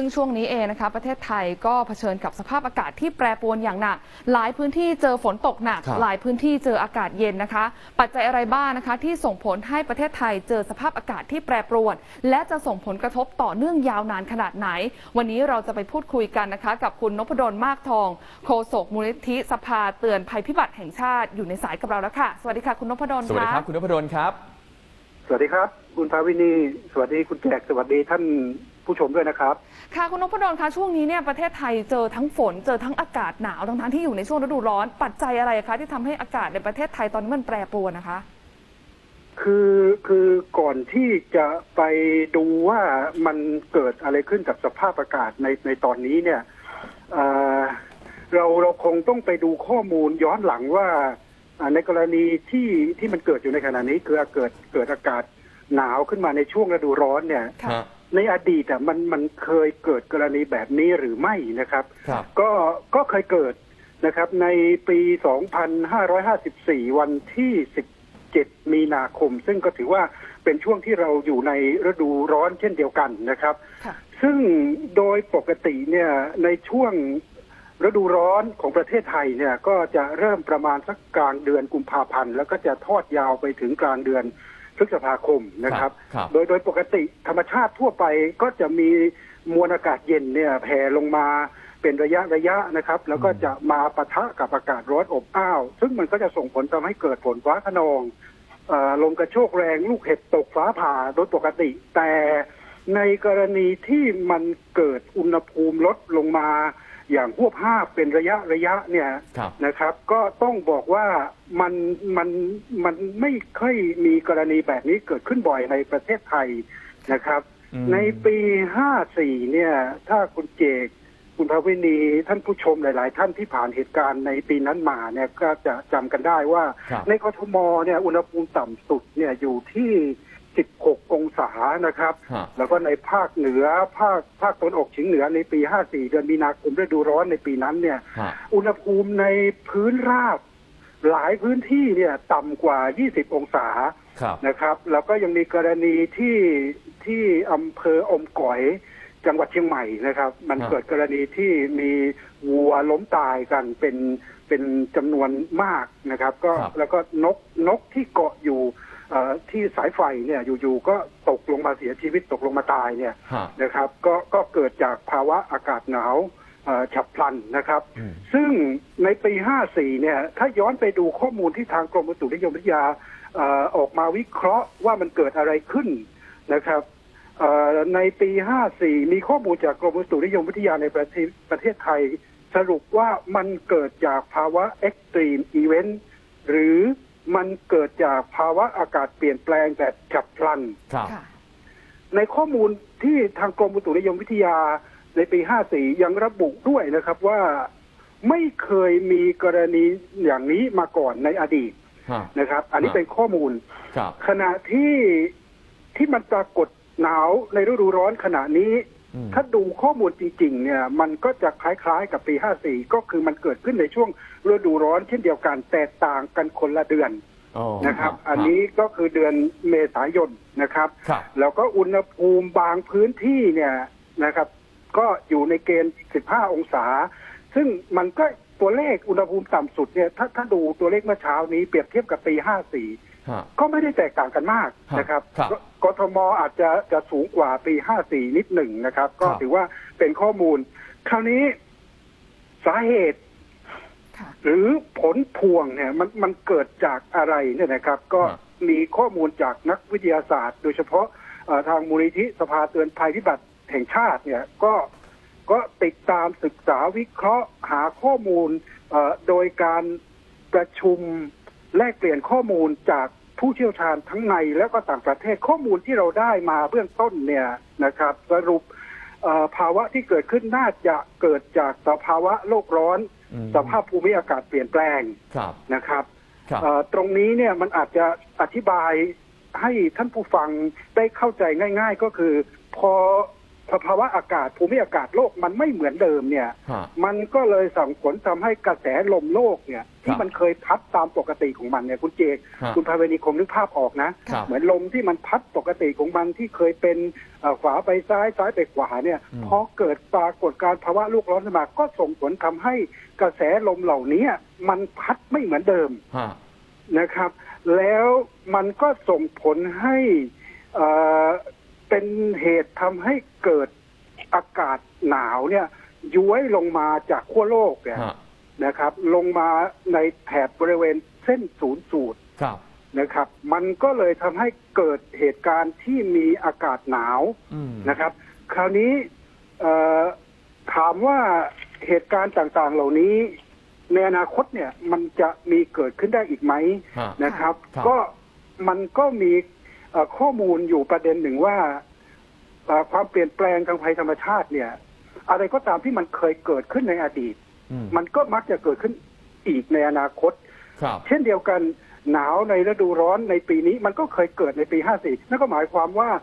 ซึ่งช่วงนี้เองนะคะประเทศไทยก็เผชิญกับสภาพอากาศที่แปรปรวนอย่างหนัก หลายพื้นที่เจอฝนตกหนักครับหลายพื้นที่เจออากาศเย็นนะคะ ปัจจัยอะไรบ้างนะคะ ที่ส่งผลให้ประเทศไทยเจอสภาพอากาศที่แปรปรวน และจะส่งผลกระทบต่อเนื่องยาวนานขนาดไหน วันนี้เราจะไปพูดคุยกันนะคะ กับคุณนพดลมากทองโฆษกมูลนิธิสภาเตือนภัยพิบัติแห่งชาติอยู่ในสายกับเราแล้วค่ะ สวัสดีค่ะคุณนพดลสวัสดีครับะคุณนพดลครับ สวัสดีครับ คุณภาวินี สวัสดีคุณแจกสวัสดีท่าน ผู้ชมด้วยนะครับ ค่ะคุณนพดลคะช่วงนี้เนี่ยประเทศไทยเจอทั้งฝนเจอทั้งอากาศหนาวทั้งทั้งๆที่อยู่ในช่วงฤดูร้อนปัจจัยอะไรคะที่ทำให้อากาศในประเทศไทยตอนนี้มันแปรปรวนนะคะคือคือก่อนที่จะไปดูว่ามันเกิดอะไรขึ้นกับสภาพอากาศในในตอนนี้เนี่ยเอ่อเราเราคงต้องไปดูข้อมูลย้อนหลังว่าอ่าในกรณีที่ที่มันเกิดอยู่ในขณะนี้คือเกิดเกิดอากาศหนาวขึ้นมาในช่วงฤดูร้อนเนี่ยค่ะฮะ ในอดีตอะมันมันเคยเกิดกรณีแบบนี้หรือไม่นะครับ ครับ ก็ก็เคยเกิดนะครับ ในปี 2554 วันที่ 17 มีนาคม ซึ่งก็ถือว่าเป็นช่วงที่เราอยู่ในฤดูร้อนเช่นเดียวกันนะครับ ค่ะ ซึ่งโดยปกติเนี่ยในช่วงฤดูร้อนของประเทศไทยเนี่ยก็จะเริ่มประมาณสักกลางเดือนกุมภาพันธ์แล้วก็จะทอดยาวไปถึงกลางเดือน พฤษภาคมนะครับครับ โดยโดยปกติธรรมชาติทั่วไปก็จะมีมวลอากาศเย็นเนี่ยแผ่ลงมาเป็นระยะระยะนะครับ แล้วก็จะมาปะทะกับอากาศร้อนอบอ้าว ซึ่งมันก็จะส่งผลทำให้เกิดฝนฟ้าขนองเอ่อลมกระโชกแรงลูกเห็บตกฟ้าผ่าโดยปกติ แต่ในกรณีที่มันเกิดอุณหภูมิลดลงมา อย่างพวบห้าบเป็นระยะระยะเนี่ยครับนะครับ ก็ต้องบอกว่ามันมันมันไม่ค่อยมีกรณีแบบนี้เกิดขึ้นบ่อยในประเทศไทยนะครับอืมในปี 54 เนี่ย ถ้าคุณเจกคุณภาวินีท่านผู้ชมหลาย ๆ ท่านที่ผ่านเหตุการณ์ในปีนั้นมาเนี่ยก็จะจำกันได้ว่าครับในกทมเนี่ยอุณหภูมิต่ำสุดเนี่ยอยู่ที่ 16 องศานะครับ ฮะ แล้วก็ในภาคเหนือภาคภาคตะวันออกเฉียงเหนือในปี 54 เดือนมีนาคมฤดูร้อนในปีนั้นเนี่ย ฮะ อุณหภูมิในพื้นราบ หลายพื้นที่เนี่ยต่ำกว่า 20 องศาครับ นะครับ แล้วก็ยังมีกรณีที่ที่อำเภออมก๋อยจังหวัดเชียงใหม่นะครับ มันฮะเกิดกรณีที่มีวัวล้มตายกันเป็นเป็นจำนวนมากนะครับ ก็ครับ แล้วก็นกนกที่เกาะอยู่เอ่อ ที่สายไฟเนี่ยอยู่ๆก็ตกลงมาเสียชีวิตตกลงมาตายเนี่ยฮะนะครับ ก็ก็เกิดจากภาวะอากาศหนาวเอ่อฉับพลันนะครับอืมซึ่งในปี 54 เนี่ย ถ้าย้อนไปดูข้อมูลที่ทางกรมอุตุนิยมวิทยาเอ่อออกมาวิเคราะห์ว่ามันเกิดอะไรขึ้นนะครับเอ่อในปี 54 มีข้อมูลจากกรมอุตุนิยมวิทยาในประเทศประเทศไทย สรุปว่ามันเกิดจากภาวะ extreme event หรือ มันเกิดจากภาวะอากาศเปลี่ยนแปลงแบบฉับพลัน ครับ ค่ะ ในข้อมูลที่ทางกรมอุตุนิยมวิทยาในปี 54 ยังระบุด้วยนะครับว่าไม่เคยมีกรณีอย่างนี้มาก่อนในอดีตฮะ นะครับ อันนี้ครับ เป็นข้อมูล ครับ ขณะที่ที่มันปรากฏหนาวในฤดูร้อนขณะนี้อืม ถ้าดูข้อมูลจริงๆเนี่ยมันก็จะคล้ายๆกับปี 54 ก็คือมันเกิดขึ้นในช่วงฤดูร้อนเช่นเดียวกันแต่ต่างกันคนละเดือนอ๋อนะครับ อันนี้ก็คือเดือนเมษายนนะครับครับ แล้วก็อุณหภูมิบางพื้นที่เนี่ยนะครับ ก็อยู่ในเกณฑ์ 15 องศา ซึ่งมันก็ตัวเลขอุณหภูมิต่ำสุดเนี่ยถ้าถ้าดูตัวเลขเมื่อเช้านี้เปรียบเทียบกับปี 54ฮะ ก็ไม่ได้แตกต่างกันมากนะครับครับกกทมอาจจะจะสูงกว่าปี 54 นิดหนึ่งนะครับ ก็ครับถือว่าเป็นข้อมูล คราวนี้สาเหตุค่ะหรือผลพวงเนี่ยมันมันเกิดจากอะไรเนี่ยนะครับ ก็มีข้อมูลจากนักวิทยาศาสตร์ โดยเฉพาะเอ่อทางมูลนิธิสภาเตือนภัยพิบัติแห่งชาติเนี่ยก็ก็ติดตามศึกษาวิเคราะห์หาข้อมูลเอ่อโดยการประชุมแลกเปลี่ยนข้อมูลจาก ผู้เชี่ยวชาญทั้งในและก็ต่างประเทศข้อมูลที่เราได้มาเบื้องต้นเนี่ยนะครับ สรุปเอ่อภาวะที่เกิดขึ้นน่าจะเกิดจากสภาวะโลกร้อนอืมสภาพภูมิอากาศเปลี่ยนแปลงครับนะครับครับเอ่อตรงนี้เนี่ยมันอาจจะอธิบายให้ท่านผู้ฟังได้เข้าใจง่าย ๆ ก็คือ พอ สภาวะอากาศภูมิอากาศโลกมันไม่เหมือนเดิมเนี่ย ฮะ มันก็เลยส่งผลทำให้กระแสลมโลกเนี่ย ที่มันเคยพัดตามปกติของมันเนี่ยคุณเจกฮะ คุณภาวนีคงนึกภาพออกนะ ครับ เหมือนลมที่มันพัดปกติของมันที่เคยเป็นเอ่อขวาไปซ้ายซ้ายไปขวาเนี่ยอืม พอเกิดปรากฏการณ์ภาวะโลกร้อนขึ้นมาก็ส่งผลทำให้กระแสลมเหล่านี้มันพัดไม่เหมือนเดิมฮะ นะครับ แล้วมันก็ส่งผลให้เอ่อ เป็นเหตุทำให้เกิดอากาศหนาวเนี่ยย้วยลงมาจากขั้วโลกเนี่ยฮะนะครับ ลงมาในแถบบริเวณเส้นศูนย์สูตรครับนะครับ มันก็เลยทำให้เกิดเหตุการณ์ที่มีอากาศหนาวอืมนะครับ คราวนี้เอ่อถามว่าเหตุการณ์ต่างๆ เหล่านี้ ในอนาคตเนี่ยมันจะมีเกิดขึ้นได้อีกไหมฮะนะครับครับ ก็มันก็มีเอ่อ ข้อมูลอยู่ประเด็นหนึ่งว่าเอ่อความเปลี่ยนแปลงทางภัยธรรมชาติเนี่ย อะไรก็ตามที่มันเคยเกิดขึ้นในอดีตอืมมันก็มักจะเกิดขึ้นอีกในอนาคตครับเช่นเดียวกันหนาวในฤดูร้อนในปีนี้มันก็เคยเกิดในปี 54 นั่นก็หมายความว่าเอ่อ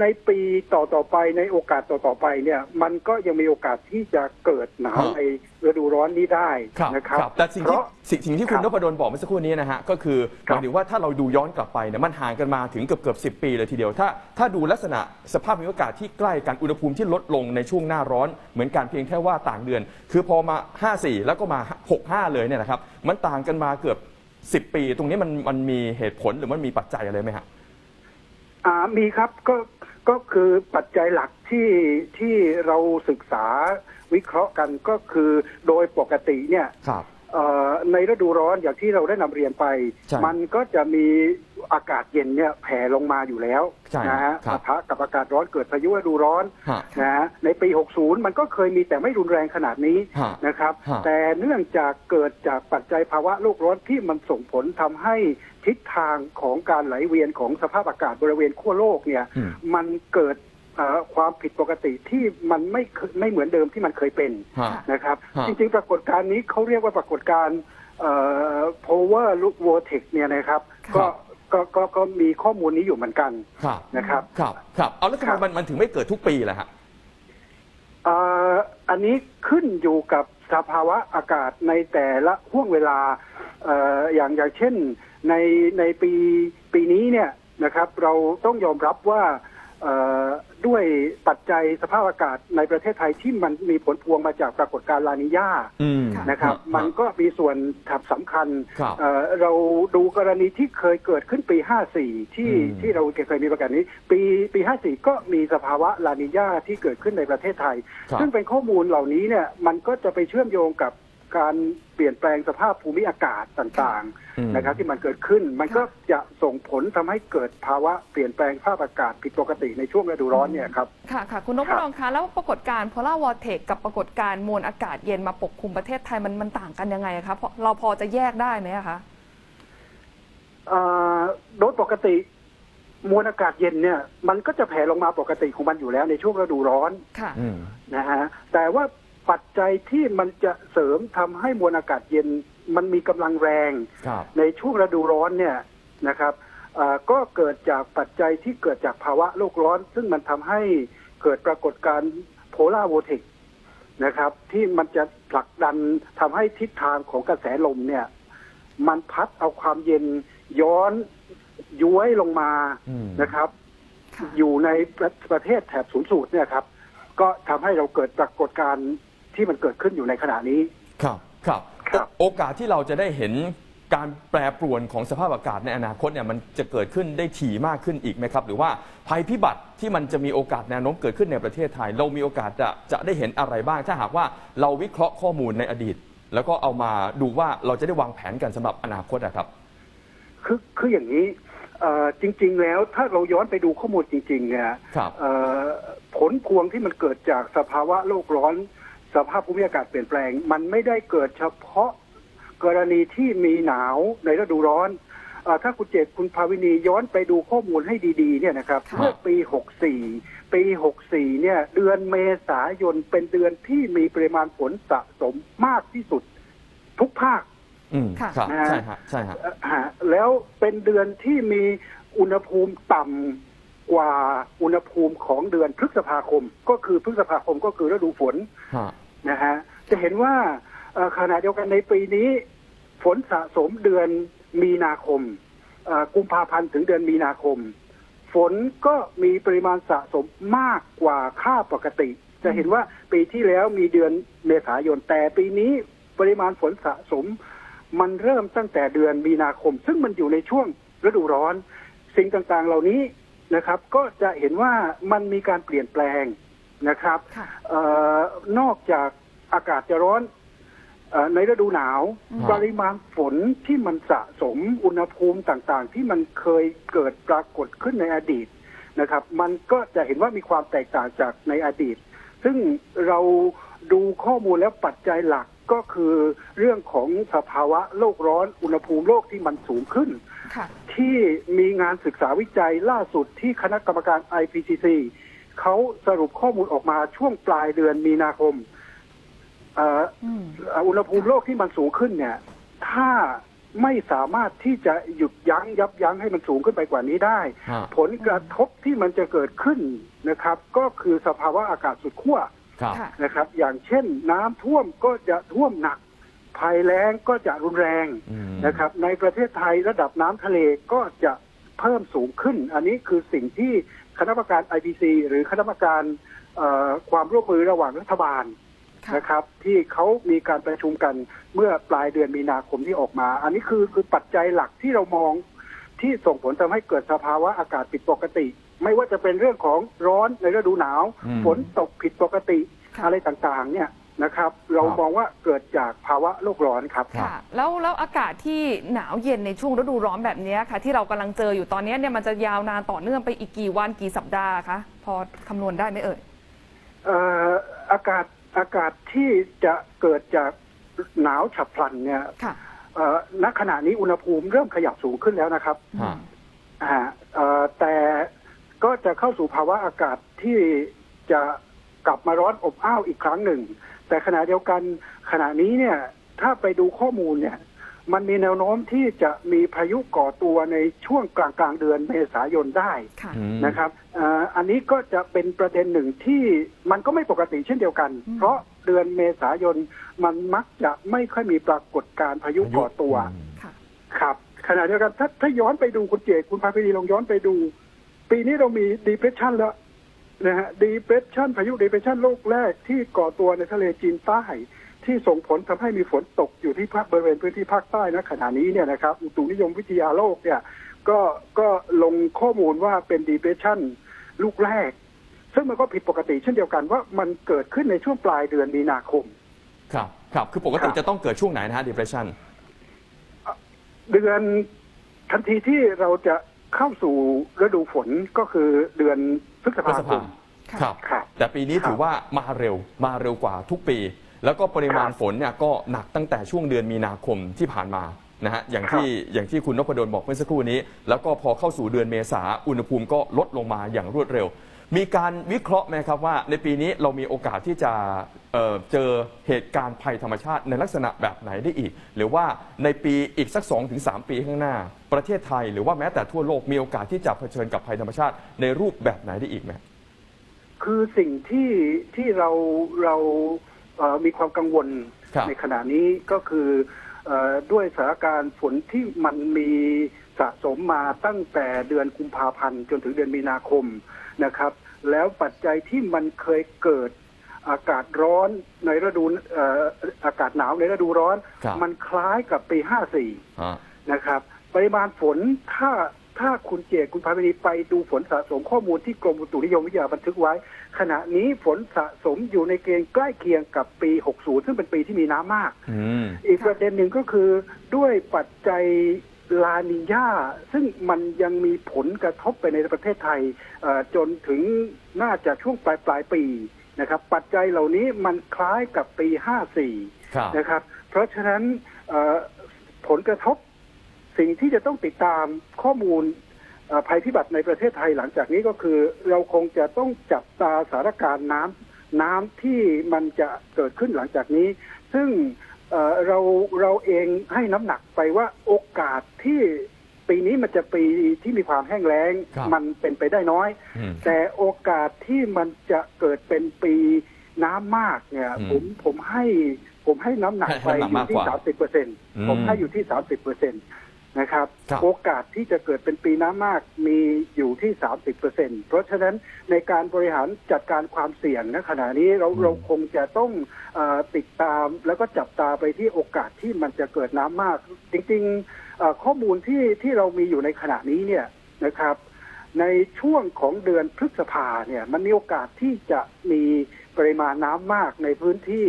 ในปีต่อต่อๆไปในโอกาสต่อต่อๆไปเนี่ย มันก็ยังมีโอกาสที่จะเกิดหนาวฮะในฤดูร้อนนี้ได้ครับนะครับครับแต่สิ่งเพที่ราะสิ่งสิ่งที่คุณครับนพดลบอกเมื่อสักครู่นี้นะฮะก็คือหครับมายถึงว่าถ้าเราดูย้อนกลับไปเนี่ยมันห่างกันมาถึงเกือบเกือบสิปีเลยทีเดียว ถ้าถ้าดูลักษณะสภาพภูมิอากาศที่ใกล้กันอุณหภูมิที่ลดลงในช่วงหน้าร้อนเหมือนกันเพียงแค่ว่าต่างเดือน คือพอมา 54 แล้วก็มา 65 เลยเนี่ยนะครับมันต่างกันมาเกือบ 10 ปี ตรงนี้มันมันมีเหตุผลหรือมันมีปัจจัยอะไรไหมฮะ อ่ามีครับก็ก็คือปัจจัยหลักที่ที่เราศึกษาวิเคราะห์กันก็คือโดยปกติเนี่ยครับ ในฤดูร้อนอย่างที่เราได้นำเรียนไปใช่มันก็จะมีอากาศเย็นเนี่ยแผ่ลงมาอยู่แล้วใช่นะฮะครับปะทะกับอากาศร้อนเกิดพายุฤดูร้อนฮะนะฮะในปี 60 มันก็เคยมีแต่ไม่รุนแรงขนาดนี้ฮะนะครับฮะแต่เนื่องจากเกิดจากปัจจัยภาวะโลกร้อนที่มันส่งผลทำให้ทิศทางของการไหลเวียนของสภาพอากาศบริเวณขั้วโลกเนี่ยอืมมันเกิดเอ่อ ความผิดปกติที่มันไม่เคยไม่เหมือนเดิมที่มันเคยเป็นฮะนะครับฮะจริง ๆ ปรากฏการณ์นี้เขาเรียกว่าปรากฏการณ์เอ่อ power look vortex เนี่ยนะครับครัก็บก็ก็ก็มีข้อมูลนี้อยู่เหมือนกันครับนะครับ ครับ ครับ เอาแล้วทำไมครับมันมันถึงไม่เกิดทุกปีล่ะฮะเอ่ออันนี้ขึ้นอยู่กับสภาวะอากาศในแต่ละห่วงเวลาเอ่ออย่างอย่างเช่นในในปีปีนี้เนี่ยนะครับ เราต้องยอมรับว่าเอ่อ ด้วยปัจจัยสภาพอากาศในประเทศไทยที่มันมีผลพวงมาจากปรากฏการณ์ลานิญาอืมนะครับฮะมันก็มีส่วนถับสำคัญครับเอ่อเราดูกรณีที่เคยเกิดขึ้นปี 54 ที่อืมที่เราเคยมีประกาศนี้ ปีปี 54 ก็มีสภาวะลานิญาที่เกิดขึ้นในประเทศไทยครับซึ่งเป็นข้อมูลเหล่านี้เนี่ยมันก็จะไปเชื่อมโยงกับ การเปลี่ยนแปลงสภาพภูมิอากาศต่างอืมๆนะครับ ที่มันเกิดขึ้น มันก็จะส่งผลทำให้เกิดภาวะเปลี่ยนแปลงสภาพอากาศผิดปกติในช่วงฤดูร้อนเนี่ยครับค่ะค่ะคุณนพดลคะแล้วปรากฏการณ์ polar vortex กับปรากฏการณ์มวลอากาศเย็นมาปกคลุมประเทศไทยมันมันต่างกันยังไงคะเพราะเราพอจะแยกได้ไหมอะคะเอ่อโดยปกติมวลอากาศเย็นเนี่ยมันก็จะแผ่ลงมาปกติของมันอยู่แล้วในช่วงฤดูร้อนค่ะอืมนะฮะแต่ว่า ปัจจัยที่มันจะเสริมทำให้มวลอากาศเย็นมันมีกำลังแรงครับในช่วงฤดูร้อนเนี่ยนะครับเอ่อก็เกิดจากปัจจัยที่เกิดจากภาวะโลกร้อน ซึ่งมันทำให้เกิดปรากฏการณ์โพลาร์โวเทกนะครับ ที่มันจะผลักดันทำให้ทิศทางของกระแสลมเนี่ย มันพัดเอาความเย็นย้อนย้วยลงมาอืมนะครับค่ะอยู่ในประประเทศแถบศูนย์สูตรเนี่ยครับ ก็ทำให้เราเกิดปรากฏการณ์ ที่มันเกิดขึ้นอยู่ในขณะนี้ ครับครับ ครับ โอกาสที่เราจะได้เห็นการแปรปรวนของสภาพอากาศในอนาคตเนี่ยมันจะเกิดขึ้นได้ถี่มากขึ้นอีกไหมครับ หรือว่าภัยพิบัติที่มันจะมีโอกาสแนวโน้มเกิดขึ้นในประเทศไทย เรามีโอกาสจะจะได้เห็นอะไรบ้าง ถ้าหากว่าเราวิเคราะห์ข้อมูลในอดีต แล้วก็เอามาดูว่าเราจะได้วางแผนกันสำหรับอนาคตนะครับ คือคืออย่างนี้เอ่อจริง ๆ แล้วถ้าเราย้อนไปดูข้อมูลจริงๆเนี่ยครับ เอ่อผลพวงที่มันเกิดจากสภาวะโลกร้อน สภาพภูมิอากาศเปลี่ยนแปลง มันไม่ได้เกิดเฉพาะกรณีที่มีหนาวในฤดูร้อนเออถ้าคุณเจตคุณภาวินีย้อนไปดูข้อมูลให้ดีๆเนี่ยนะครับค่ะเมื่อปี 64 ปี 64 เนี่ย เดือนเมษายนเป็นเดือนที่มีปริมาณฝนสะสมมากที่สุด ทุกภาคอืมค่ะครับนะฮะใช่ฮะใช่ฮะเอ่อฮะแล้วเป็นเดือนที่มีอุณหภูมิต่ กว่าอุณหภูมิของเดือนพฤษภาคม ก็คือพฤษภาคมก็คือฤดูฝนฮะนะฮะจะเห็นว่าเอ่อขณะเดียวกันในปีนี้ ฝนสะสมเดือนมีนาคมเอ่อกุมภาพันธ์ถึงเดือนมีนาคม ฝนก็มีปริมาณสะสมมากกว่าค่าปกติ จะเห็นว่าปีที่แล้วมีเดือนเมษายนแต่ปีนี้ปริมาณฝนสะสม มันเริ่มตั้งแต่เดือนมีนาคม ซึ่งมันอยู่ในช่วงฤดูร้อน สิ่งต่างๆ เหล่านี้ นะครับ ก็จะเห็นว่ามันมีการเปลี่ยนแปลงนะครับค่ะเอ่อนอกจากอากาศจะร้อนเออในฤดูหนาวอืมปริมาณฝนที่มันสะสมอุณหภูมิต่างๆ ที่มันเคยเกิดปรากฏขึ้นในอดีตนะครับ มันก็จะเห็นว่ามีความแตกต่างจากในอดีต ซึ่งเราดูข้อมูลแล้วปัจจัยหลักก็คือเรื่องของสภาวะโลกร้อนอุณหภูมิโลกที่มันสูงขึ้นค่ะ ที่มีงานศึกษาวิจัยล่าสุดที่คณะกรรมการ IPCC เขาสรุปข้อมูลออกมาช่วงปลายเดือนมีนาคมเอ่ออืมอุณหภูมิโลกที่มันสูงขึ้นเนี่ย ถ้าไม่สามารถที่จะหยุดยั้งยับยั้งให้มันสูงขึ้นไปกว่านี้ได้ฮะผลกระทบที่มันจะเกิดขึ้นนะครับ ก็คือสภาวะอากาศสุดขั้วครับค่ะนะครับ อย่างเช่น น้ำท่วมก็จะท่วมหนัก ภัยแล้งก็จะรุนแรงอืมนะครับ ในประเทศไทยระดับน้ำทะเลก็จะเพิ่มสูงขึ้น อันนี้คือสิ่งที่คณะกรรมการ IPC หรือคณะกรรมการเอ่อความร่วมมือระหว่างรัฐบาลค่ะนะครับ ที่เขามีการประชุมกันเมื่อปลายเดือนมีนาคมที่ออกมา อันนี้คือคือปัจจัยหลักที่เรามองที่ส่งผลทำให้เกิดสภาวะอากาศผิดปกติ ไม่ว่าจะเป็นเรื่องของร้อนในฤดูหนาวอืมฝนตกผิดปกติค่ะอะไรต่างๆ เนี่ย นะครับ เราครับมองว่าเกิดจากภาวะโลกร้อนครับ ค่ะ แล้วแล้วอากาศที่หนาวเย็นในช่วงฤดูร้อนแบบนี้ค่ะ ที่เรากำลังเจออยู่ตอนนี้เนี่ยมันจะยาวนานต่อเนื่องไปอีกกี่วันกี่สัปดาห์คะพอคำนวณได้ไหมเอ่ยเอ่ออากาศอากาศที่จะเกิดจากหนาวฉับพลันเนี่ยค่ะเอ่อณขณะนี้อุณหภูมิเริ่มขยับสูงขึ้นแล้วนะครับฮะอ่าเอ่อแต่ก็จะเข้าสู่ภาวะอากาศที่จะ กลับมาร้อนอบอ้าวอีกครั้งหนึ่ง แต่ขณะเดียวกันขณะนี้เนี่ยถ้าไปดูข้อมูลเนี่ยมันมีแนวโน้มที่จะมีพายุก่อตัวในช่วงกลางกลางๆเดือนเมษายนได้ค่ะอืมนะครับเอ่ออันนี้ก็จะเป็นประเด็นหนึ่งที่มันก็ไม่ปกติเช่นเดียวกันอืมเพราะเดือนเมษายนมันมักจะไม่ค่อยมีปรากฏการณ์พายุก่อตัวอืมค่ะครับขณะเดียวกันถ้าถ้าย้อนไปดูคุณเจตคุณพาพีดีลองย้อนไปดู ปีนี้เรามี depression แล้ว นะฮะ depression พายุ depression โลกแรกที่ก่อตัวในทะเลจีนใต้ที่ส่งผลทำให้มีฝนตกอยู่ที่ภาคบริเวณพื้นที่ภาคใต้นะขณะนี้เนี่ยนะครับอุตุนิยมวิทยาโลกเนี่ยก็ก็ลงข้อมูลว่าเป็น depression ลูกแรก ซึ่งมันก็ผิดปกติเช่นเดียวกันว่ามันเกิดขึ้นในช่วงปลายเดือนมีนาคม ครับครับคือปกติครับจะต้องเกิดช่วงไหนนะฮะ depression เดือนทันทีที่เราจะ เข้าสู่ฤดูฝนก็คือเดือนพฤษพฤภาษคภามค่ะครับ ครับ แต่ปีนี้ครับถือว่ามาเร็วมาเร็วกว่าทุกปี แล้วก็ปริมาณครับฝนเนี่ยก็หนักตั้งแต่ช่วงเดือนมีนาคมที่ผ่านมานะฮะอย่างครับที่อย่างที่คุณนพดลบอกเมื่อสักครู่นี้ แล้วก็พอเข้าสู่เดือนเมษาอุณหภูมิก็ลดลงมาอย่างรวดเร็ว มีการวิเคราะห์ไหมครับว่าในปีนี้เรามีโอกาสที่จะ เอ่อเจอเหตุการณ์ภัยธรรมชาติในลักษณะแบบไหนได้อีก หรือว่าในปีอีกสัก 2-3 ปีข้างหน้า ประเทศไทย หรือว่าแม้แต่ทั่วโลกมีโอกาสที่จะเผชิญกับภัยธรรมชาติในรูปแบบไหนได้อีกไหมคือสิ่งที่ที่เราเราเอ่อมีความกังวลครับในขณะนี้ก็คือเออด้วยสถานการณ์ฝนที่มันมีสะสมมาตั้งแต่เดือนกุมภาพันธ์จนถึงเดือนมีนาคมนะครับ แล้วปัจจัยที่มันเคยเกิด อากาศร้อนในฤดูเอ่ออากาศหนาวในฤดูร้อนครับมันคล้ายกับปี 54ฮะนะครับ ปริมาณฝนถ้าถ้าคุณเจตคุณพาวินีไปดูฝนสะสมข้อมูลที่กรมอุตุนิยมวิทยาบันทึกไว้ ขณะนี้ฝนสะสมอยู่ในเกณฑ์ใกล้เคียงกับปี 60 ซึ่งเป็นปีที่มีน้ำมากอืมอีกประเด็นหนึ่งก็คือด้วยปัจจัยลานิญาซึ่งมันยังมีผลกระทบไปในประเทศไทยเอ่อจนถึงน่าจะช่วงปลายปลายปี นะครับ ปัจจัยเหล่านี้มันคล้ายกับปี 54ครับนะครับ เพราะฉะนั้นเอ่อผลกระทบสิ่งที่จะต้องติดตามข้อมูลเอ่อภัยพิบัติในประเทศไทยหลังจากนี้ก็คือ เราคงจะต้องจับตาสถานการณ์น้ำน้ำที่มันจะเกิดขึ้นหลังจากนี้ ซึ่งเอ่อเราเราเองให้น้ำหนักไปว่าโอกาสที่ ปีนี้มันจะปีที่มีความแห้งแล้งครับมันเป็นไปได้น้อย อืมแต่โอกาสที่มันจะเกิดเป็นปีน้ำมากเนี่ยอืมผมผมให้ผมให้น้ำหนักไปให้น้ำหนักอยู่มากที่กว่าสามสิบเปอร์เซ็นต์อืม ผมให้อยู่ที่สามสิบเปอร์เซ็นต์ นะครับครับ โอกาสที่จะเกิดเป็นปีน้ำมากมีอยู่ที่สามสิบเปอร์เซ็นต์เพราะฉะนั้นในการบริหารจัดการความเสี่ยงณขณะนี้เราอืมเราคงจะต้องเออติดตามแล้วก็จับตาไปที่โอกาสที่มันจะเกิดน้ำมาก จริงๆเอ่อข้อมูลที่ที่เรามีอยู่ในขณะนี้เนี่ยนะครับ ในช่วงของเดือนพฤษภาเนี่ยมันมีโอกาสที่จะมีปริมาณน้ำมากในพื้นที่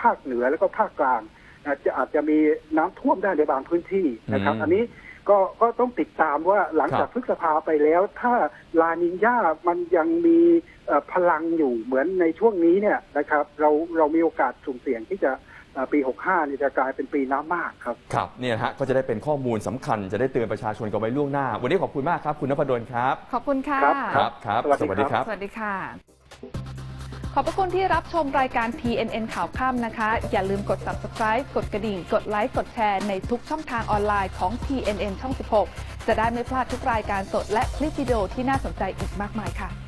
ภาคเหนือแล้วก็ภาคกลางอา จจะอาจจะมีน้ำท่วมได้ในบางพื้นที่นะครับอืมอันนี้ก็ก็ต้องติดตามว่าหลังจากครับพฤษภาไปแล้ว ถ้าลานินญามันยังมีเอ่อพลังอยู่เหมือนในช่วงนี้เนี่ยนะครับ เราเรามีโอกาสสุ่มเสี่ยงที่จะเอ่อปี 65เนี่ยจะกลายเป็นปีน้ำมากครับ ครับเนี่ยนะฮะก็จะได้เป็นข้อมูลสำคัญจะได้เตือนประชาชนกันไว้ล่วงหน้า วันนี้ขอบคุณมากครับ คุณนพดลครับ ขอบคุณค่ะ ครับครับครับสวัสดีครับ สวัสดีค่ะข อบพระคุณที่รับชมรายการ TNN ข่าวค่ำนะคะ อย่าลืมกด subscribe กดกระดิ่ง กดไลค์ กดแชร์ในทุกช่องทางออนไลน์ของ TNN ช่อง 16 จะได้ไม่พลาดทุกรายการสดและคลิปวิดีโอที่น่าสนใจอีกมากมายค่ะ